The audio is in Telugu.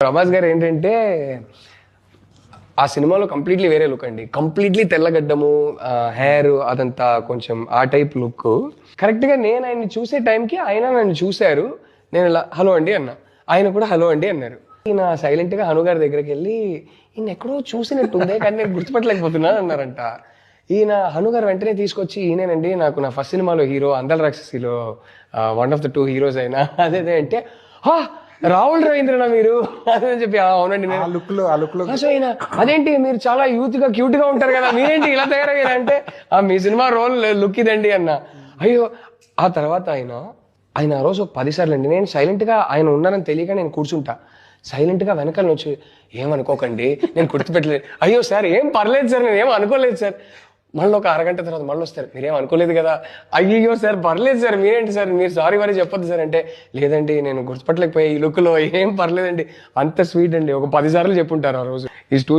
ప్రభాస్ గారు ఏంటంటే ఆ సినిమాలో కంప్లీట్లీ వేరే లుక్ అండి. కంప్లీట్లీ తెల్లగడ్డము హెయిర్ అదంతా కొంచెం ఆ టైప్ లుక్ కరెక్ట్గా నేను ఆయన్ని చూసే టైంకి ఆయన నన్ను చూశారు. నేను ఇలా హలో అండి అన్న. ఆయన కూడా హలో అండి అన్నారు. ఈయన సైలెంట్గా హను గారి దగ్గరికి వెళ్ళి ఈయన ఎక్కడో చూసినట్టుందే కానీ నేను గుర్తుపట్టలేకపోతున్నాను అన్నారంట. ఈయన హను గారు వెంటనే తీసుకొచ్చి ఈయనేనండి నాకు నా ఫస్ట్ సినిమాలో హీరో అందల రాక్షసిలో one of the two heroes అయినా. అదే అంటే "హా, రాహుల్ రవీంద్రనా మీరు? అని చెప్పి "ఆ, అవునండి ఆ లుక్లో ఆ లుక్లో ఆ, సో ఈయన అదేంటి మీరు చాలా యూత్గా క్యూట్గా ఉంటారు కదా మీరేంటి ఇలా తయారయ్యారు అంటే "ఆ, మీ సినిమా రోల్ లుక్ ఇదండి అన్న. అయ్యో ఆ తర్వాత ఆయన ఆయన ఆ రోజు ఒక పది సార్లు అండి నేను సైలెంట్గా ఆయన ఉన్నారని తెలియక నేను కూర్చుంటా. సైలెంట్గా వెనకాల వచ్చి ఏమనుకోకండి నేను గుర్తుపెట్టలేదు. అయ్యో సార్ ఏం పర్లేదు సార్ నేను ఏం అనుకోలేదు సార్. మళ్ళీ ఒక అరగంట తర్వాత మళ్ళీ వస్తారు. మీరేం అనుకోలేదు కదా? అయ్యో సార్ పర్లేదు సార్ మీరేంటి సార్? మీరు సారీ మరి చెప్పొద్దు సార్ అంటే లేదండి నేను గుర్తుపట్టలేకపోయా ఈ లుక్లో ఏం పర్లేదండి. అంత స్వీట్ అండి. ఒక పది సార్లు చెప్పుంటారు ఆ రోజు. ఈ టూ